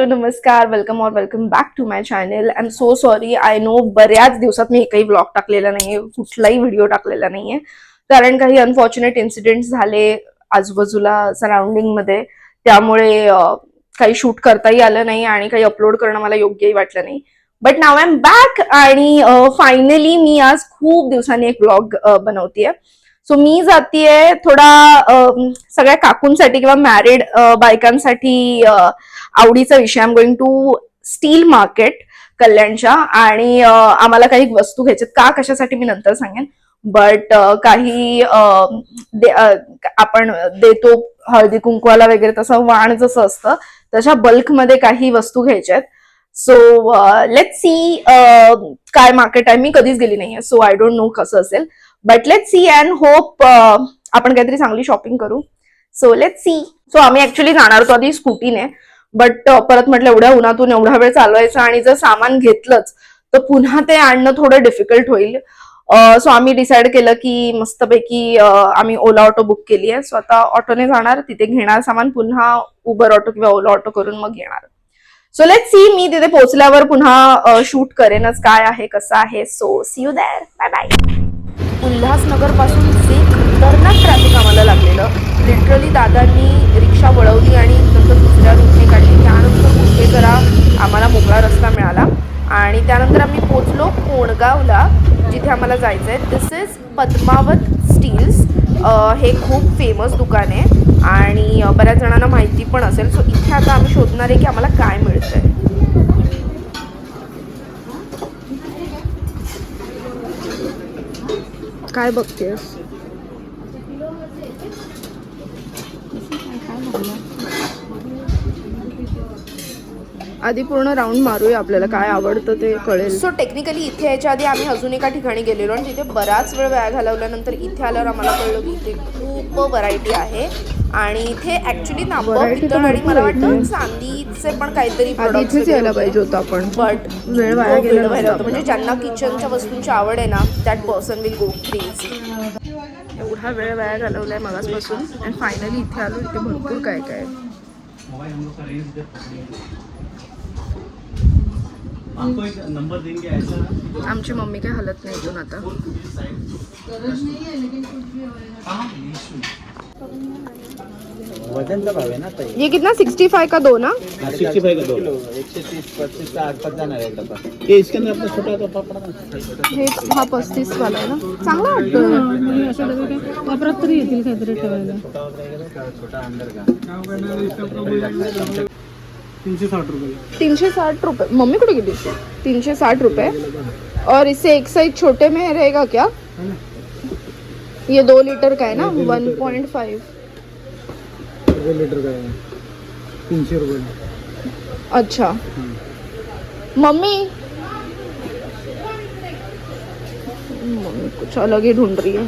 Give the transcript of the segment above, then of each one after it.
Hello नमस्कार. Welcome or welcome back to my channel I am so sorry I know बऱ्याच दिवसात मी एकही blog टाकलेला नाहीये. कुठलाही व्हिडिओ टाकलेला नाहीये. कारण काही अनफॉर्च्युनेट इन्सिडेंट झाले आजूबाजूला सराउंडिंगमध्ये त्यामुळे काही शूट करताही आलं नाही आणि काही अपलोड करणं मला योग्यही वाटलं नाही. But now I am back आणि फायनली मी आज खूप दिवसांनी एक ब्लॉग बनवतीये. सो मी जातीये थोडा सगळ्या काकूंसाठी किंवा मॅरिड बायकांसाठी आवडीचा विषय. I am going to steel market कल्याणच्या. आणि आम्हाला काही वस्तू घ्यायच्यात. का कशासाठी मी नंतर सांगेन. बट काही आपण देतो हळदी कुंकवाला वगैरे तसं वाण जसं असतं तशा बल्कमध्ये काही वस्तू घ्यायच्या आहेत सो लेट सी काय मार्केट आहे. मी कधीच गेली नाहीये. सो आय डोंट नो कसं असेल. But let see and hope आपण काहीतरी चांगली शॉपिंग करू. सो लेट सी सो आम्ही ऍक्च्युली जाणार होतो आधी स्कूटीने बट परत म्हटलं एवढ्या उन्हातून एवढा वेळ चालवायचा आणि जर सामान घेतलंच तर पुन्हा ते आणणं थोडं डिफिकल्ट होईल. सो आम्ही डिसाईड केलं की मस्तपैकी आम्ही ओला ऑटो बुक केली आहे. सो आता ऑटोने जाणार तिथे घेणार सामान पुन्हा उबर ऑटो किंवा ओला ऑटो करून मग येणार. सो लेट सी मी तिथे पोहोचल्यावर पुन्हा शूट करेनच काय आहे कसं आहे. So see you there bye bye उल्हासनगरपासून खतरनाक ट्रॅफिक आम्हाला लागलेलं. लिटरली दादांनी रिक्षा वळवली आणि नंतर दुसऱ्या रूटने काढली त्यानंतर कुठे जरा आम्हाला मोकळा रस्ता मिळाला. आणि त्यानंतर आम्ही पोचलो कोणगावला जिथे आम्हाला जायचं आहे दिस इज पद्मावत स्टील्स हे खूप फेमस दुकान आहे. आणि बऱ्याच जणांना माहिती पण असेल. सो इथे आता आम्ही शोधणार आहे की आम्हाला काय मिळतं आहे काय बघतेस? आधी पूर्ण राऊंड मारूया आपल्याला काय आवडतं ते कळेल सो टेक्निकली इथे यायच्या आधी आम्ही अजून एका ठिकाणी गेलेलो आणि तिथे बराच वेळ वेळ घालवल्यानंतर इथे आल्यावर आम्हाला कळलं की इथे खूप व्हरायटी आहे आणि इथे ऍक्च्युली पितळ आणि मला वाटतं. चांदीचे पण काहीतरी इथेच यायला. पाहिजे होतं आपण बट वेळ वाया गेला. म्हणजे ज्यांना किचनच्या वस्तूंची आवड आहे ना that person will go crazy एवढा वेळ वाया घालवलाय मगासपासून. आणि फायनली इथे आलो इथे भरपूर काय काय. आहे. आपको एक नंबर देंगे ऐसा आमची मम्मी काय हलत नाही इथून. आता वजन का भाव आहे ना ताई? ये कितना? सिक्स्टी फाय का दो ना? सिक्सटी फाइव का दो? एकशे तीस पस्तीस का आसपास जाणार आहे डबा ये इसके अंदर अपना छोटा तो पापड़ ना. हे हा पस्तीस वाला आहे ना? चांगला वाटतो वापरात तरी येतील काहीतरी ठेवायला. छोटा अंदर का तीनशे साठ रुपये. तीनशे साठ रुपये. मम्मी कुठे गेली? तीनशे साठ रुपये? और इससे एक साइज छोटे में रहेगा क्या? ये दो लीटर का है ना? One point five. लीटर का है। तीनशे रुपये अच्छा। मम्मी? मम्मी कुछ अलग ही ढूंढ रही है।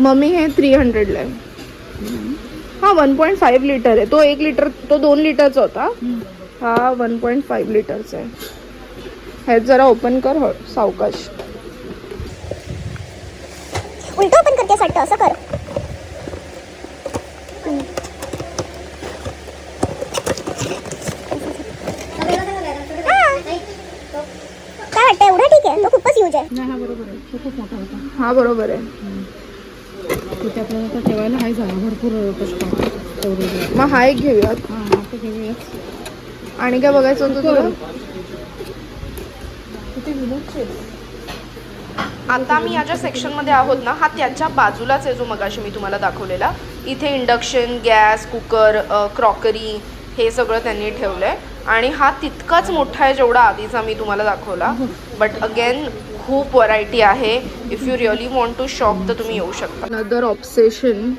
मम्मी हे थ्री हंड्रेडला आहे हा वन पॉईंट फाईव्ह लिटर आहे तो एक लिटर तो दोन लिटरचा होता। हा वन पॉईंट फाईव्ह लिटरचा आहे हे जरा ओपन कर हळ सावकाश. उलट ओपन करतेस वाटतं असं कर. हा. काय वाटतं एवढं ठीक आहे? तो खूपच यूज आहे. नाही हा बरोबर आहे. तो खूप मोठा होता. हा बरोबर आहे. तिथे आपल्याला आता ठेवायला भरपूर तेवढे मग हा एक घेऊयात. हां आता घेऊयात. आणि काय बघायचं होतं तुला? किती आता आम्ही या ज्या सेक्शनमध्ये आहोत ना हा त्याच्या बाजूलाच आहे जो मगाशी मी तुम्हाला दाखवलेला. इथे इंडक्शन गॅस कुकर क्रॉकरी हे सगळं त्यांनी ठेवलं आहे आणि हा तितकाच मोठा आहे जेवढा आधीचा मी तुम्हाला दाखवला. बट अगेन खूप व्हरायटी आहे. If you really want to shop तर तुम्ही येऊ शकता. नदर ऑब्सेशन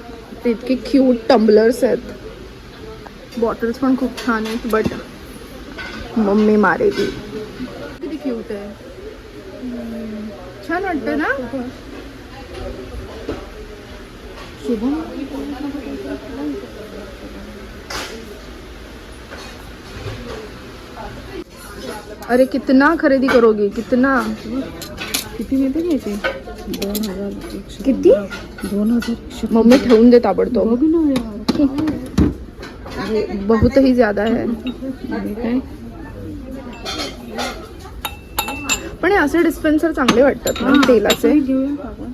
ते इतके क्यूट टम्बलर्स आहेत. बॉटल्स पण खूप छान आहेत बट मम्मी मारेली किती क्यूट आहे छान वाटतं ना? शुभम? अरे कितना खरेदी करोगी? कितना? किती मिळते घ्यायचे दोन हज़ार किती दोन हज़ार मम्मी ठेवून दे ताबडतोब बघ ना यार। अरे, बहुत ही ज़्यादा है। काय पण हे असे डिस्पेन्सर चांगले वाटतात ना तेलाचे. घेऊया का आपण.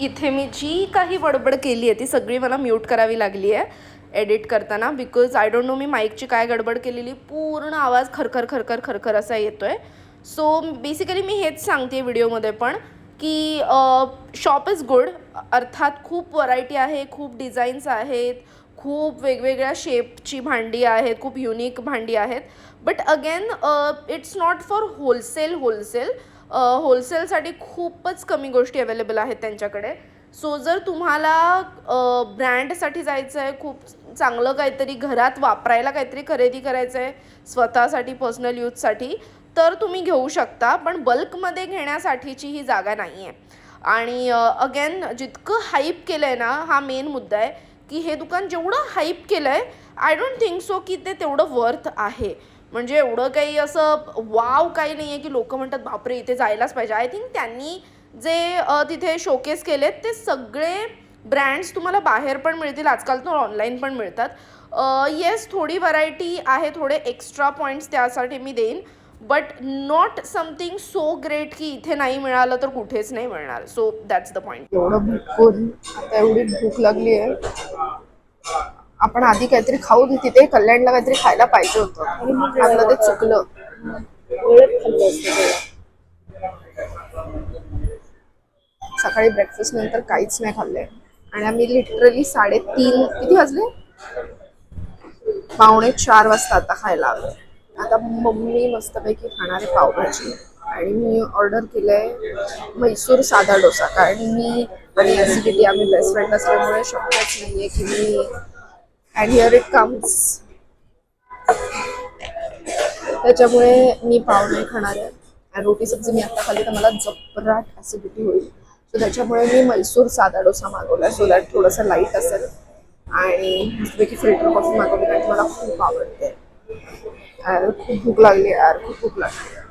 इथे मी जी काही बडबड केली आहे ती सगळी मला म्यूट करावी लागली आहे एडिट करताना बिकॉज आय डोंट नो मी माईकची काय गडबड केलेली पूर्ण आवाज खरखर खरखर खरखर असा येतोय. सो बेसिकली मी हेच सांगते व्हिडिओमध्ये पण की शॉप इज गुड अर्थात खूप व्हरायटी आहे खूप डिझाईन्स आहेत खूप वेगवेगळ्या शेपची भांडी आहेत खूप युनिक भांडी आहेत. But again it's not for wholesale wholesale होलसेलसाठी खूपच कमी गोष्टी अवेलेबल आहेत त्यांच्याकडे. सो जर तुम्हाला ब्रँडसाठी जायचं आहे खूप चांगलं काहीतरी घरात वापरायला काहीतरी खरेदी करायचं आहे स्वतःसाठी पर्सनल यूजसाठी तर तुम्ही घेऊ शकता. पण बल्कमध्ये घेण्यासाठीची ही जागा नाही आहे आणि अगेन जितकं हाईप केलं आहे ना हा मेन मुद्दा आहे. की हे दुकान जेवढं हाईप केलं आहे आय डोंट थिंक सो की ते तेवढं वर्थ आहे. म्हणजे एवढं काही असं वाव काही नाही आहे की लोक म्हणतात बापरे इथे जायलाच पाहिजे. आय थिंक त्यांनी जे तिथे शोकेस केलेत ते सगळे ब्रँड्स तुम्हाला बाहेर पण मिळतील आजकाल तर ऑनलाईन पण मिळतात. येस थोडी व्हरायटी आहे थोडे एक्स्ट्रा पॉईंट्स त्यासाठी मी देईन. But not something so great की इथे नाही मिळालं तर कुठेच नाही मिळणार. सो दॅट्स द पॉईंट एवढं भूकून आता एवढी भूक लागली आहे आपण आधी काहीतरी खाऊन तिथे कल्याणला काहीतरी खायला पाहिजे होतं. आपलं ते चुकलं. सकाळी ब्रेकफास्ट नंतर काहीच नाही खाल्लंय आणि आम्ही लिटरली साडेतीन किती वाजले? पावणे चार वाजता आता खायला आलो आता मम्मी मस्तपैकी खाणारे पावभाजी. आणि मी ऑर्डर केलंय म्हैसूर साधा डोसा. कारण मी आणि एसिडिटी आम्ही बेस्ट फ्रेंड असल्यामुळे शक्यच नाहीये की मी अँड हिअर इट कम्स त्याच्यामुळे मी पाव नाही खाणार आहे. आणि रोटी सब्जी मी आता खाल्ली तर मला जबराट ॲसिडिटी होईल. सो त्याच्यामुळे मी मैसूर साधा डोसा मागवला सो दॅट थोडंसं लाइट असेल. आणि मस्तपैकी फिल्टर कॉफी मागवली कारण मला खूप आवडते. यार खूप भूक लागली यार खूप भूक लागली.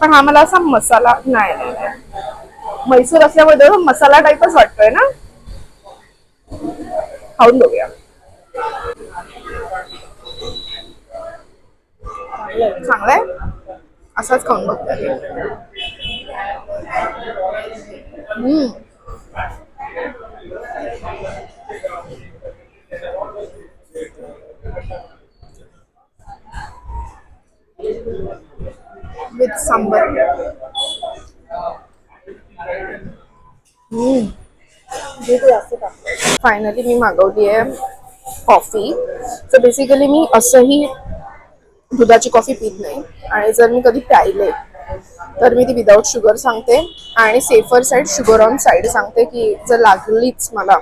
पण हा मला असा मसाला नाही नाही, म्हैसूर असल्यामुळे मसाला टाईपच वाटतोय ना? खाऊन बघूया. चांगलाय? असाच खाऊन बघतो हम्म. सांबर. फायनली मी मागवली आहे कॉफी सो बेसिकली मी असंही दुधाची कॉफी पित नाही. आणि जर मी कधी प्यायले तर मी ती विदाऊट शुगर सांगते. आणि safer side sugar on side सांगते की जर लागलीच मला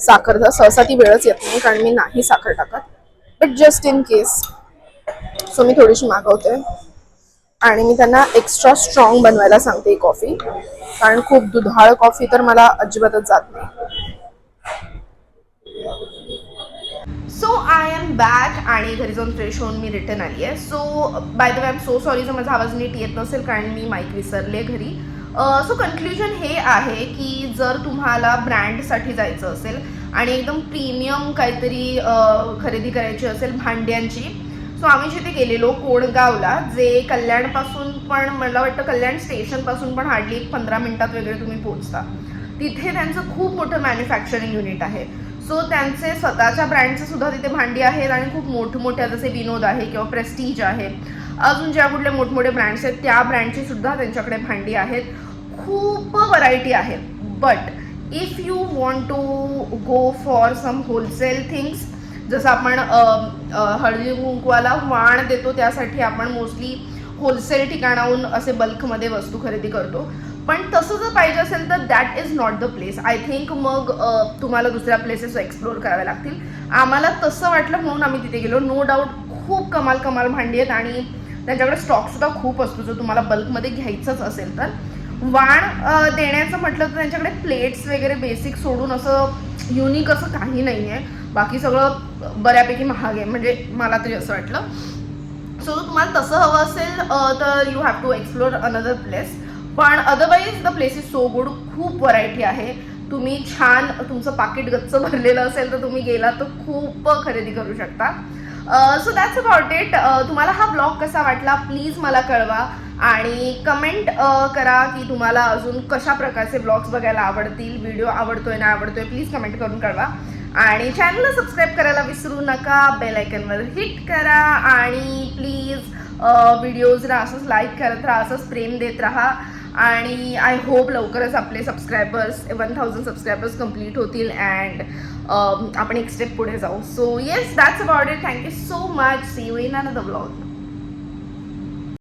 साखर तर सहसा ती वेळच येत नाही कारण मी नाही साखर टाकत. But just in case so मी थोडीशी मागवते. आणि मी त्यांना एक्स्ट्रा स्ट्रॉंग बनवायला सांगते ही कॉफी कारण खूप दुधाळ कॉफी तर मला अजिबातच जात नाही. सो आय एम बॅक आणि घरी जाऊन फ्रेश होऊन मी रिटर्न आली आहे. So by the way I am so sorry जर माझा आवाज नीट येत नसेल कारण मी माईक विसरले घरी. सो कन्क्ल्युजन हे आहे की जर तुम्हाला ब्रँडसाठी जायचं असेल आणि एकदम प्रीमियम काहीतरी खरेदी करायची असेल भांड्यांची सो आम्ही जिथे गेलेलो कोणगावला जे कल्याणपासून पण मला वाटतं कल्याण स्टेशनपासून पण हार्डली एक पंधरा मिनिटात वगैरे तुम्ही पोहोचता. तिथे त्यांचं खूप मोठं मॅन्युफॅक्चरिंग युनिट आहे. सो त्यांचे स्वतःच्या ब्रँडचे सुद्धा तिथे भांडी आहेत आणि खूप मोठमोठ्या जसे विनोद आहे किंवा प्रेस्टीज आहे. अजून ज्या कुठले मोठमोठे ब्रँड्स आहेत त्या ब्रँडची सुद्धा त्यांच्याकडे भांडी आहेत. खूप व्हरायटी आहे. But if you want to go for some wholesale things जसं आपण हळदी कुंकवाला वाण देतो त्यासाठी आपण मोस्टली होलसेल ठिकाणाहून असे बल्कमध्ये वस्तू खरेदी करतो. पण तसं जर पाहिजे असेल तर that is not the place I think मग तुम्हाला दुसऱ्या प्लेसेस एक्सप्लोर कराव्या लागतील. आम्हाला तसं वाटलं म्हणून आम्ही तिथे गेलो. नो डाऊट खूप कमाल कमाल भांडी आहेत आणि त्यांच्याकडे स्टॉकसुद्धा खूप असतो. जर तुम्हाला बल्कमध्ये घ्यायचंच असेल तर. वाण देण्याचं म्हटलं तर त्यांच्याकडे प्लेट्स वगैरे बेसिक सोडून असं युनिक असं काही नाही आहे बाकी सगळं बऱ्यापैकी महाग आहे म्हणजे मला तरी असं वाटलं. सो तुम्हाला तसं हवं असेल तर you have to explore another place पण otherwise the place is so good खूप व्हरायटी आहे. तुम्ही छान तुमचं पाकिट गच्च भरलेलं असेल तर तुम्ही गेला तर खूप खरेदी करू शकता. सो दॅट्स अबाउट इट तुम्हाला हा ब्लॉग कसा वाटला प्लीज मला कळवा. आणि कमेंट करा की तुम्हाला अजून कशा प्रकारचे ब्लॉग्स बघायला आवडतील व्हिडिओ आवडतोय ना आवडतोय प्लीज कमेंट करून कळवा. आणि चॅनलला सबस्क्राईब करायला विसरू नका. बेल आयकनवर हिट करा आणि प्लीज व्हिडिओजला असंच लाईक करत राहा असंच प्रेम देत राहा. आणि आय होप लवकरच आपले subscribers one thousand subscribers complete होतील अँड आपण एक स्टेप पुढे जाऊ. So yes that's about it thank you so much see you in another blog